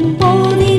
不你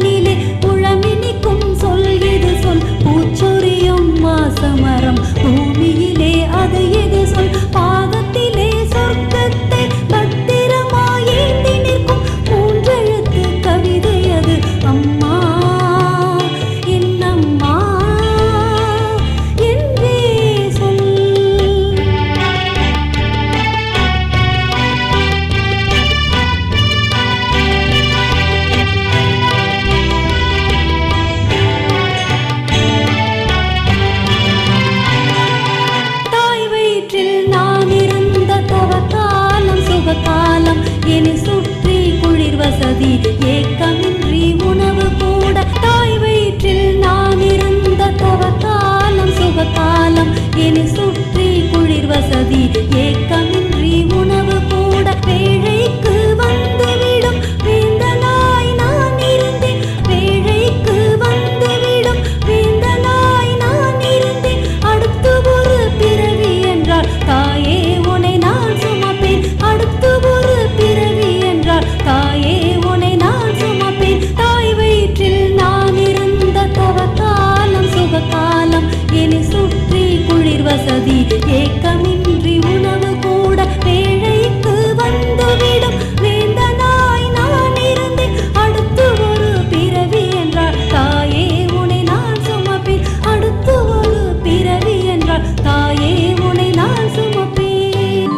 வசதி ஏக்கமின்றி உணவு கூட வேலைக்கு வந்துவிடும். வேந்தனாய் நான் இருந்தேன் அடுத்து ஒரு பிறவி என்றால் தாயே உனை நான் சுமப்பேன். அடுத்து ஒரு பிறவி என்றால் தாயே உனை நான் சுமப்பேன்.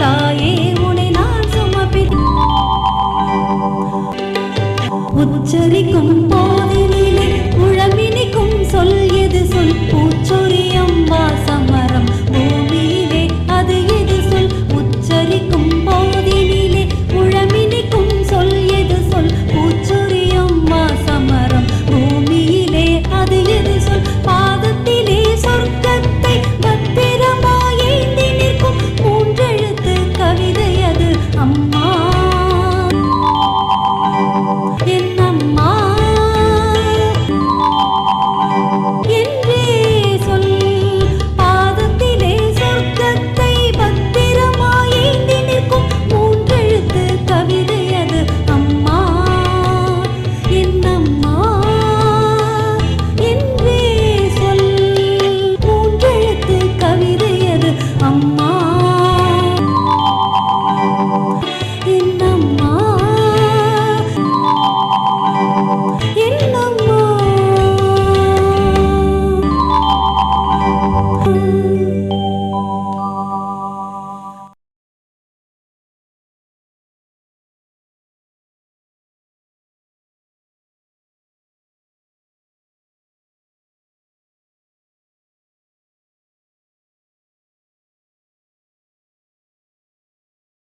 தாயே உனை நான் சுமப்பேன். உச்சரிக்கும் அம்மா